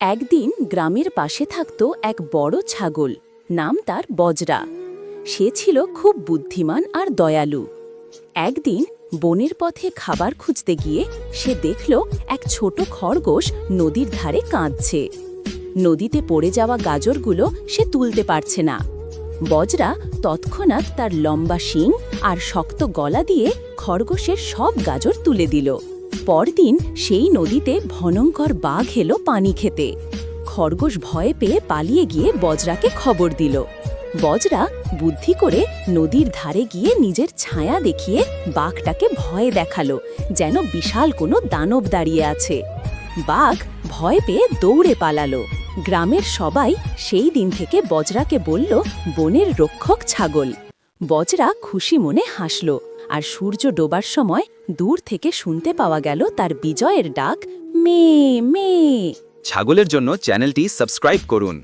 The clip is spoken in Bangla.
একদিন গ্রামের পাশে থাকত এক বড় ছাগল, নাম তার বজরা। সে ছিল খুব বুদ্ধিমান আর দয়ালু। একদিন বনের পথে খাবার খুঁজতে গিয়ে সে দেখল এক ছোট খরগোশ নদীর ধারে কাঁদছে। নদীতে পড়ে যাওয়া গাজরগুলো সে তুলতে পারছে না। বজরা তৎক্ষণাৎ তার লম্বা শিং আর শক্ত গলা দিয়ে খরগোশের সব গাজর তুলে দিল। পরদিন সেই নদীতে ভয়ঙ্কর বাঘ এলো পানি খেতে। খরগোশ ভয়ে পেয়ে পালিয়ে গিয়ে বজরাকে খবর দিল। বজরা বুদ্ধি করে নদীর ধারে গিয়ে নিজের ছায়া দেখিয়ে বাঘটাকে ভয়ে দেখাল, যেন বিশাল কোনো দানব দাঁড়িয়ে আছে। বাঘ ভয় পেয়ে দৌড়ে পালালো। গ্রামের সবাই সেই দিন থেকে বজরাকে বলল, বনের রক্ষক ছাগল। বজরা খুশি মনে হাসল। আর সূর্য ডোবার সময় দূর থেকে শুনতে পাওয়া গেল তার বিজয়ের ডাক মে মে ছাগলের জন্য চ্যানেলটি সাবস্ক্রাইব করুন।